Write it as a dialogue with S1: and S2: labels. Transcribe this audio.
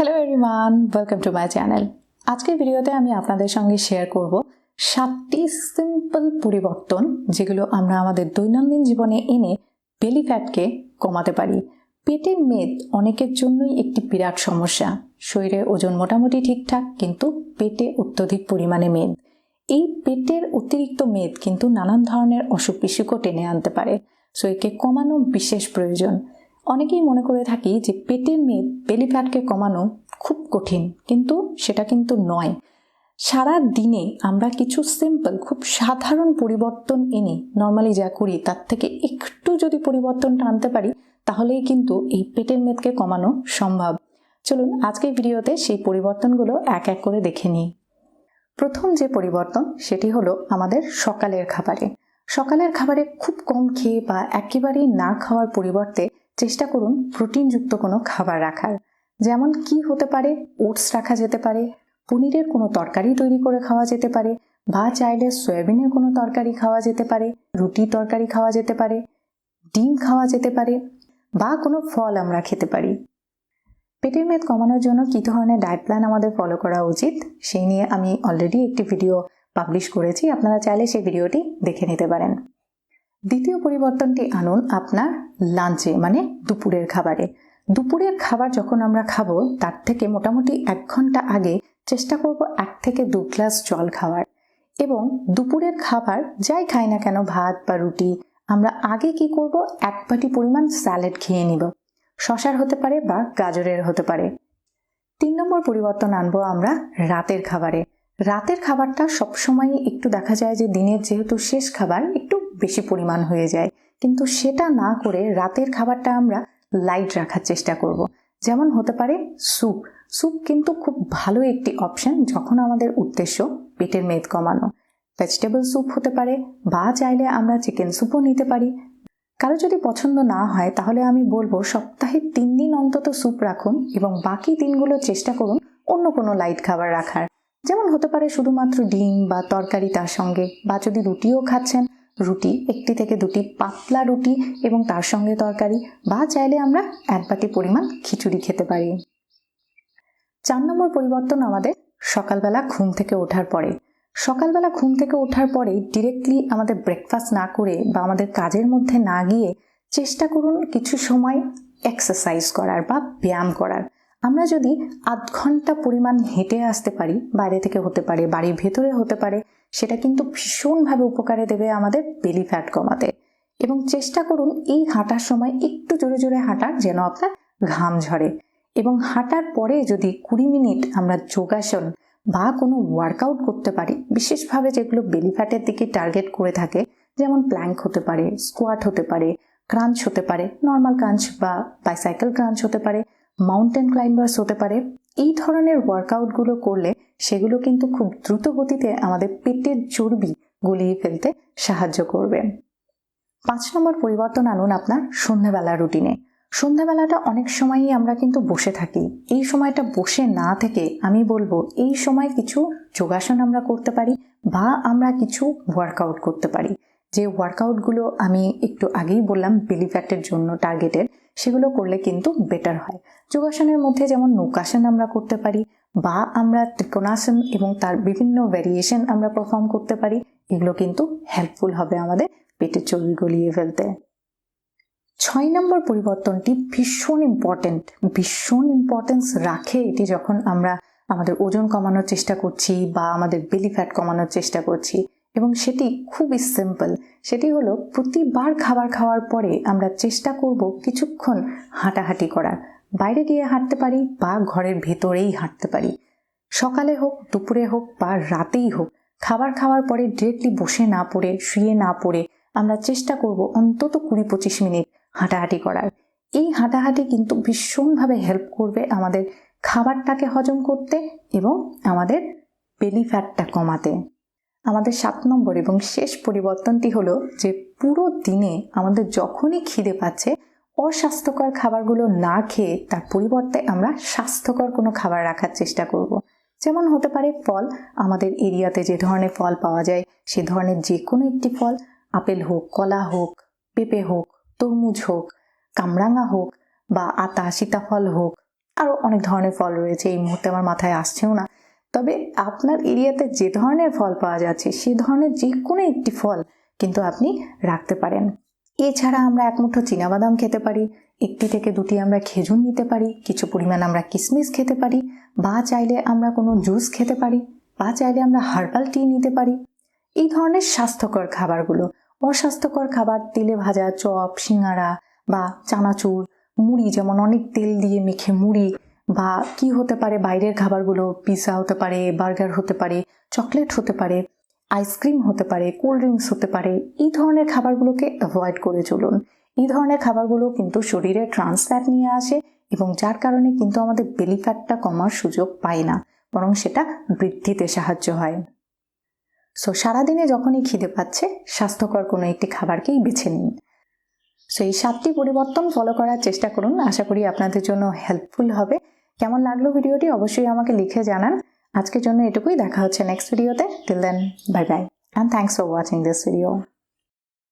S1: Hello everyone welcome to my channel আজকের ভিডিওতে আমি আপনাদের সঙ্গে শেয়ার করব সাতটি সিম্পল পরিবর্তন যেগুলো আমরা আমাদের দৈনন্দিন জীবনে এনে বেলি ফ্যাটকে কমাতে পারি। পেটের মেদ অনেকের জন্যই একটি বিরাট সমস্যা। শরীরে ওজন মোটামুটি ঠিকঠাক, কিন্তু পেটে অত্যধিক পরিমাণে মেদ। এই পেটের অতিরিক্ত মেদ কিন্তু নানান ধরনের অসুখ বিসুখও টেনে আনতে পারে। সো একে কমানো বিশেষ প্রয়োজন। অনেকেই মনে করে থাকি যে পেটের মেদ বেলি ফ্যাটকে কমানো খুব কঠিন, কিন্তু সেটা কিন্তু নয়। সারা দিনে আমরা কিছু সিম্পল খুব সাধারণ পরিবর্তন এনে নর্মালি যা করি, তার থেকে একটু যদি পরিবর্তনটা আনতে পারি, তাহলেই কিন্তু এই পেটের মেদকে কমানো সম্ভব। চলুন, আজকের ভিডিওতে সেই পরিবর্তনগুলো এক এক করে দেখে নিই। প্রথম যে পরিবর্তন, সেটি হলো আমাদের সকালের খাবারে। সকালের খাবারে খুব কম খেয়ে বা একেবারেই না খাওয়ার পরিবর্তে চেষ্টা করুন প্রোটিনযুক্ত কোনো খাবার রাখার। যেমন কি হতে পারে? ওটস রাখা যেতে পারে, পনিরের কোনো তরকারি তৈরি করে খাওয়া যেতে পারে, বা চাইলে সয়াবিনের কোনো তরকারি খাওয়া যেতে পারে, রুটি তরকারি খাওয়া যেতে পারে, ডিম খাওয়া যেতে পারে, বা কোনো ফল আমরা খেতে পারি। পেটের মেদ কমানোর জন্য কী ধরনের ডায়েট প্ল্যান আমাদের ফলো করা উচিত, সেই নিয়ে আমি অলরেডি একটি ভিডিও পাবলিশ করেছি, আপনারা চাইলে সেই ভিডিওটি দেখে নিতে পারেন। দ্বিতীয় পরিবর্তনটি আনুন আপনার লাঞ্চে মানে দুপুরের খাবারে। দুপুরের খাবার যখন আমরা খাব, তার থেকে মোটামুটি এক ঘণ্টা আগে চেষ্টা করব এক থেকে দু গ্লাস জল খাওয়ার। এবং দুপুরের খাবার যাই খাই না কেন, ভাত বা রুটি, আমরা আগে কি করব, এক বাটি পরিমাণ স্যালাড খেয়ে নিব। শশার হতে পারে বা গাজরের হতে পারে। তিন নম্বর পরিবর্তন আনব আমরা রাতের খাবারে। রাতের খাবারটা সবসময় একটু দেখা যায় যে দিনের যেহেতু শেষ খাবার, একটু বেশি পরিমাণ হয়ে যায়। কিন্তু সেটা না করে রাতের খাবারটা আমরা লাইট রাখার চেষ্টা করব। যেমন হতে পারে স্যুপ স্যুপ কিন্তু খুব ভালো একটি অপশন যখন আমাদের উদ্দেশ্য পেটের মেদ কমানো। ভেজিটেবল স্যুপ হতে পারে বা চাইলে আমরা চিকেন স্যুপও নিতে পারি। কারও যদি পছন্দ না হয় তাহলে আমি বলব সপ্তাহে তিন দিন অন্তত স্যুপ রাখুন এবং বাকি দিনগুলো চেষ্টা করুন অন্য কোনো লাইট খাবার রাখার। যেমন হতে পারে শুধুমাত্র ডিম বা তরকারি তার সঙ্গে বা যদি রুটিও খাচ্ছেন রুটি, একটি থেকে দুটি পাতলা রুটি এবং তার সঙ্গে তরকারি বা চাইলে আমরা এক বাটি পরিমাণ খিচুড়ি খেতে পারি। চার নম্বর পরিবর্তন আমাদের সকালবেলা ঘুম থেকে ওঠার পরে। সকালবেলা ঘুম থেকে ওঠার পরে ডিরেক্টলি আমাদের ব্রেকফাস্ট না করে বা আমাদের কাজের মধ্যে না গিয়ে চেষ্টা করুন কিছু সময় এক্সারসাইজ করার বা ব্যায়াম করার। আমরা যদি আধ ঘণ্টা পরিমাণ হেঁটে আসতে পারি, বাইরে থেকে হতে পারে, বাড়ির ভেতরে হতে পারে সেটা কিন্তু ভীষণভাবে উপকারে দেবে আমাদের বেলি ফ্যাট কমাতে। এবং চেষ্টা করুন এই হাঁটার সময় একটু জোরে জোরে হাঁটার যেন আপনার ঘাম ঝরে। এবং হাঁটার পরে যদি কুড়ি মিনিট আমরা যোগাসন বা কোনো ওয়ার্কআউট করতে পারি, বিশেষভাবে যেগুলো বেলি ফ্যাটের দিকে টার্গেট করে থাকে, যেমন প্ল্যাঙ্ক হতে পারে স্কোয়াট হতে পারে ক্রাঞ্চ হতে পারে নর্মাল ক্রাঞ্চ বা বাইসাইকেল ক্রাঞ্চ হতে পারে মাউন্টেন ক্লাইম্বার্স হতে পারে, এই ধরনের ওয়ার্কআউটগুলো করলে সেগুলো কিন্তু খুব দ্রুত গতিতে আমাদের পেটের চর্বি গলিয়ে ফেলতে সাহায্য করবে। পাঁচ নম্বর পরিবর্তন আনুন আপনার সন্ধ্যাবেলা রুটিনে। সন্ধ্যাবেলাটা অনেক সময়ই আমরা কিন্তু বসে থাকি। এই সময়টা বসে না থেকে আমি বলব, এই সময় কিছু যোগাসন আমরা করতে পারি বা আমরা কিছু ওয়ার্কআউট করতে পারি। যে ওয়ার্কআউটগুলো আমি একটু আগেই বললাম বেলি ফ্যাটের জন্য টার্গেটের সেগুলো করলে কিন্তু বেটার হয়। যোগাসনের মধ্যে যেমন নৌকাসন আমরা করতে পারি বা আমরা ত্রিকোণাসন এবং তার বিভিন্ন ভ্যারিয়েশন আমরা পারফর্ম করতে পারি, এগুলো কিন্তু হেল্পফুল হবে আমাদের পেটের চর্বি গলিয়ে ফেলতে। ছয় নম্বর পরিবর্তনটি ভীষণ ইম্পর্টেন্ট ভীষণ ইম্পর্টেন্স রাখে এটি যখন আমরা আমাদের ওজন কমানোর চেষ্টা করছি বা আমাদের বেলি ফ্যাট কমানোর চেষ্টা করছি। এবং সেটি খুবই সিম্পল সেটি হলো প্রতিবার খাবার খাওয়ার পরে আমরা চেষ্টা করব কিছুক্ষণ হাঁটাহাঁটি করার। বাইরে গিয়ে হাঁটতে পারি বা ঘরের ভেতরেই হাঁটতে পারি। সকালে হোক, দুপুরে হোক বা রাতেই হোক, খাবার খাওয়ার পরে ডিরেক্টলি বসে না পড়ে, শুয়ে না পড়ে আমরা চেষ্টা করব অন্তত কুড়ি পঁচিশ মিনিট হাঁটাহাঁটি করার। এই হাঁটাহাঁটি কিন্তু ভীষণভাবে হেল্প করবে আমাদের খাবারটাকে হজম করতে এবং আমাদের বেলি ফ্যাটটা কমাতে। আমাদের সাত নম্বর এবং শেষ পরিবর্তনটি হলো যে পুরো দিনে আমাদের যখনই খিদে পাচ্ছে অস্বাস্থ্যকর খাবারগুলো না খেয়ে তার পরিবর্তে আমরা স্বাস্থ্যকর কোনো খাবার রাখার চেষ্টা করব। যেমন হতে পারে ফল। আমাদের এরিয়াতে যে ধরনের ফল পাওয়া যায়, সে ধরনের যে কোনো একটি ফল, আপেল হোক, কলা হোক, পেঁপে হোক, তরমুজ হোক, কামরাঙা হোক বা আতা, সীতাফল হোক, আরও অনেক ধরনের ফল রয়েছে। এই মুহূর্তে আমার মাথায় আসছেও না। তবে আপনার এরিয়াতে যে ধরনের ফল পাওয়া যাচ্ছে, সে ধরনের যে কোনো একটি ফল কিন্তু আপনি রাখতে পারেন। এছাড়া আমরা এক মুঠো চীনাবাদাম খেতে পারি, একটি থেকে দুটি আমরা খেজুর নিতে পারি, কিছু পরিমাণ আমরা কিশমিশ খেতে পারি, বা চাইলে আমরা কোনো জুস খেতে পারি, বা চাইলে আমরা হার্বাল টি নিতে পারি। এই ধরনের স্বাস্থ্যকর খাবারগুলো, অস্বাস্থ্যকর খাবার তেলে ভাজা চপ, সিঙ্গারা বা চানাচুর, মুড়ি, যেমন অনেক তেল দিয়ে মেখে মুড়ি, বা কি হতে পারে বাইরের খাবারগুলো পিৎজা হতে পারে, বার্গার হতে পারে, চকলেট হতে পারে আইসক্রিম হতে পারে কোল্ড ড্রিঙ্কস হতে পারে, এই ধরনের খাবারগুলোকে অ্যাভয়েড করে চলুন। এই ধরনের খাবারগুলো কিন্তু শরীরে ট্রান্স ফ্যাট নিয়ে আসে এবং যার কারণে কিন্তু আমাদের বেলি ফ্যাটটা কমার সুযোগ পায় না, বরং সেটা বৃদ্ধিতে সাহায্য হয়। সো সারাদিনে যখনই খিদে পাচ্ছে, স্বাস্থ্যকর কোনো একটি খাবারকেই বেছে নিন। সো এই সাতটি পরিবর্তন ফলো করার চেষ্টা করুন। আশা করি আপনাদের জন্য হেল্পফুল হবে। কেমন লাগল ভিডিওটি অবশ্যই আমাকে লিখে জানান। আজকের জন্য এটুকুই। দেখা হচ্ছে নেক্সট ভিডিওতে till then bye bye and thanks for watching this video